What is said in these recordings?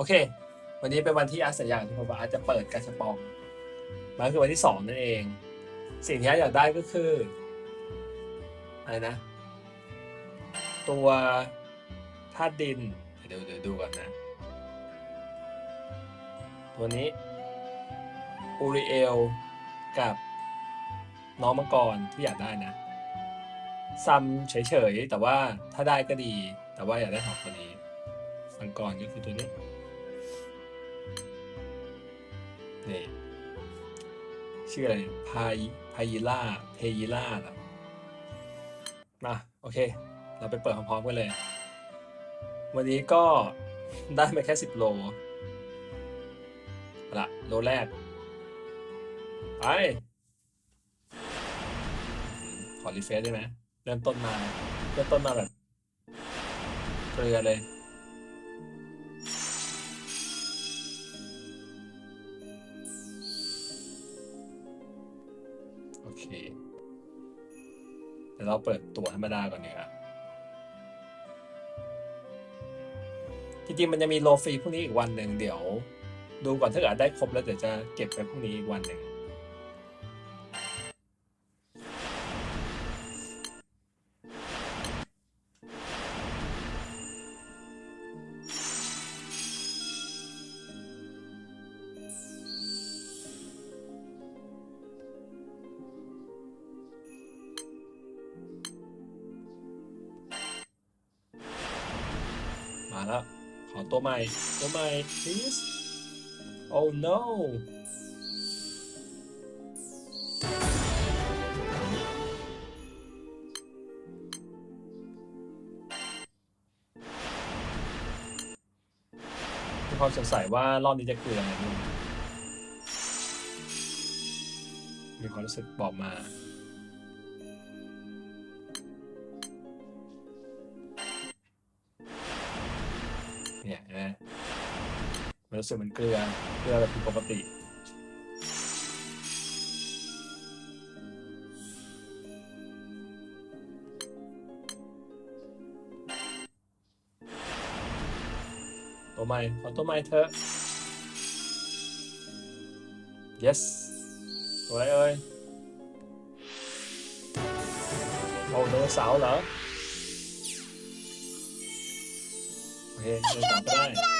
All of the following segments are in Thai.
โอเค วันนี้เป็นวันที่อาร์ตสัญญาที่ผมว่าอาร์ตจะเปิดกาชาปองมันคือวันที่สองนั่นเอง สิ่งที่อาร์ตอยากได้ก็คือ อะไรนะ ตัวธาตุดิน เดี๋ยวเดี๋ยวดูก่อนนะ ตัวนี้อูริเอลกับน้องมังกรที่อยากได้นะซัมเฉยๆ แต่ว่าถ้าได้ก็ดี แต่ว่าอยากได้สองตัวนี้มังกรก็คือตัวนี้ นี่ชื่ออะไรพายพายิล่าเพยิล่าเหรอมา โอเค เราไปเปิดพร้อมๆกันเลย วันนี้ก็ได้มาแค่สิบโลละโลแรก ไป ขอรีเฟรชได้ไหมเริ่มต้นมา เริ่มต้นมาแบบเกลือเลย ดี๋ยวเราเปิดตัวธรรมดาก่อนดีกว่าจริงๆมันจะมีโลฟรีพรุ่งนี้อีกวันหนึ่งเดี๋ยว ดูก่อนถ้าเกิดได้ครบแล้วเดี๋ยวจะเก็บไปพรุ่งนี้อีกวันหนึ่ง มาแล้ว ขอตัวใหม่ ตัวใหม่ please oh no มีความสงสัยว่ารอบนี้จะเกลืออะไรมีความรู้สึกบอกมา รู้สึกเหมือนเกลือเกลือแบบผิดปกติ ตัวใหม่ขอตัวใหม่เถอะ yes ตัวอะไรเอ่ยโอาโดนเสาวเหรอ โอเคโดนเสาก็ได้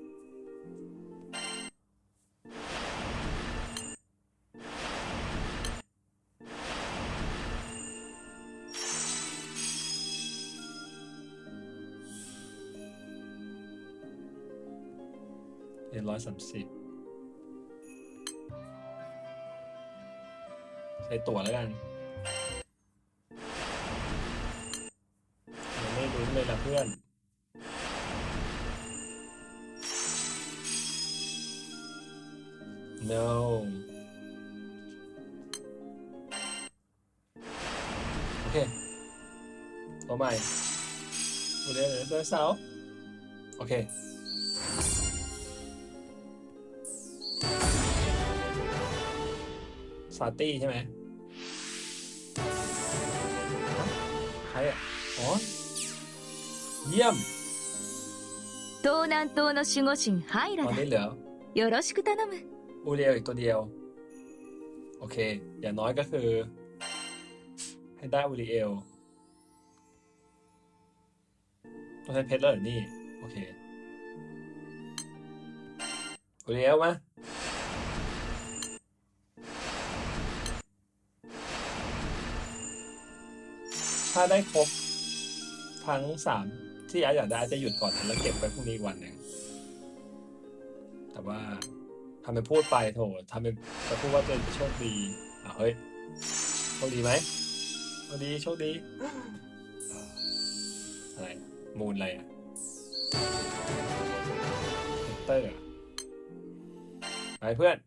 เรียนร้อยสามสิบใช้ตั๋วแล้วกันยังไม่รู้นเลยละเพื่อน no โอเคตัวใหม่วันนี้เดี๋ยวเสาโอเค ซาตี้ใช่ไหมใครอ่ะ อ๋อ เยี่ยม 東南東の守護神ハイ ต ラ อน だ นี้เหลือ よろしく頼む อูเรียลอีกตัวเดียว โอเค อย่างน้อยก็คือ ให้ได้อูริเอลต้องใช้เพชรแล้วเหรอนี่ โอเค อูริเอลมา ถ้าได้ครบทั้งสามที่อาอยากได้จะหยุดก่อนแล้วเก็บไว้พรุ่งนี้วันหนึ่งแต่ว่าทำเป็นพูดไปโถทำเป็นจะพูดว่าตัวเองจะโชคดีอะเฮ้ยโชคดีไหมโชคดีโชคดีอะไรมูนอะไรอะเตอร์ไปเพื่อน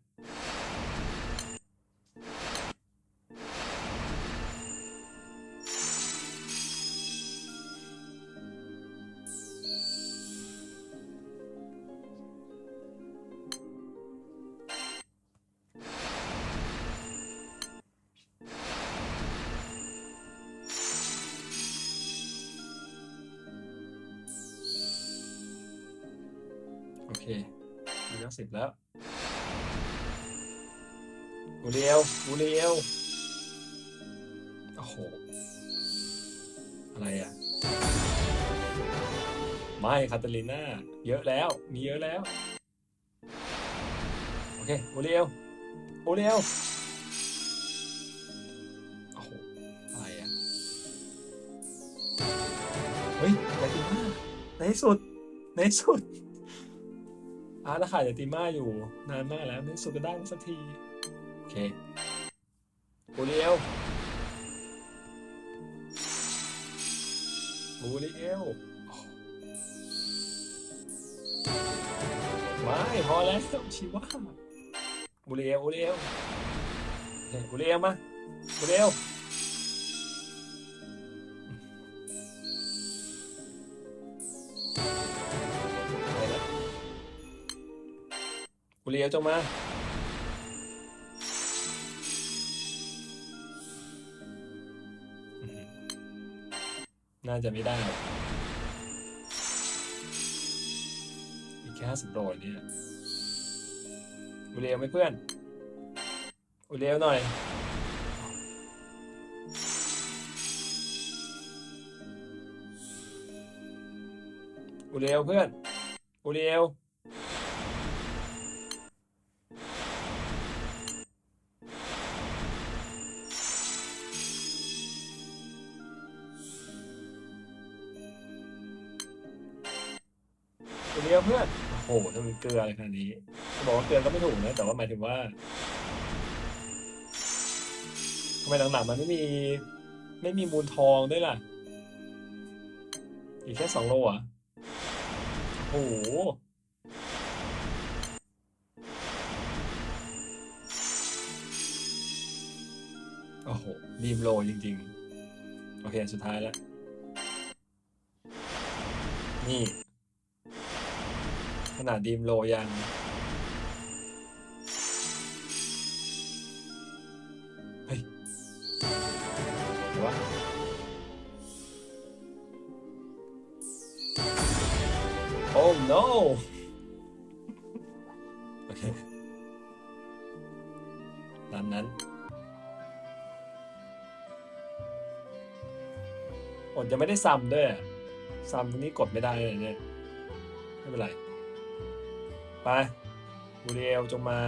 เคมีแล้วสิบแล้วอูเรียวอูเรียวโอ้โห อะไรอะ ไม่คาตาลิน่า เยอะแล้ว มีเยอะแล้ว โอเคอูเรียวอูเรียวโอ้โห อะไรอะ เฮ้ยยาติม่าในที่สุด ในที่สุด อาร์ตขายยาติม่าอยู่นานมากแล้วในที่สุดก็ได้มาสักที โอเคอูเรียวอูเรียวไม่พอแล้วชิว่าอูเรียวอูเรียวโอเคอูเรียวมาอูเรียว เลียวจงมา น่าจะไม่ได้ อีกแค่ห้าสิบโลเนี่ยกูเลียวไหมเพื่อนกูเลียวหน่อยอูเรียวเพื่อนอูเรียว อูเรียวเพื่อนโอ้โหทำไมเกลืออะไรขนาดนี้จะบอกว่าเกลือก็ไม่ถูกนะ แต่ว่าหมายถึงว่าทำไมหลังๆมันไม่มี ไม่มีมูลทองด้วยล่ะ อีกแค่สองโลอะโอ้โหโอ้โหดีมโลจริง ๆ โอเค สุดท้ายแล้ว นี่ ขนาดดีมโลยังเฮ้ยววะโอ้ no โอเคตามนั้นอดยังไม่ได้ซ้ำด้วยซ้ำตรงนี้กดไม่ได้เลยเนี่ย ไม่เป็นไร ไปบูเรียลจงมา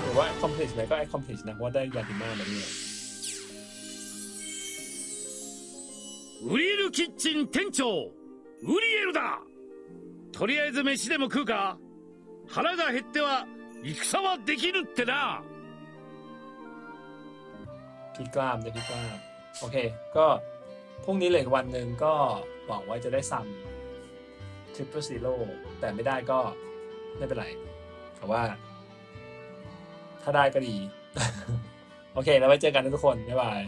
หรือว่า accomplish ไหนก็ accomplish นะเพราะว่าได้ยาติมามาด้วย ウリエルキッチン店長ウリエルだとりあえず飯でも食うか腹が減っては戦はできるってな พี่กล้ามเนี่ยพี่กล้าม โอเค ก็พรุ่งนี้เหลืออกวันหนึ่งก็หวังว่าจะได้ซ้ำ Triple Zero แต่ไม่ได้ก็ไม่เป็นไรแต่ว่า ถ้าได้ก็ดี โอเค แล้วไว้เจอกันนะทุกคน บ๊ายบาย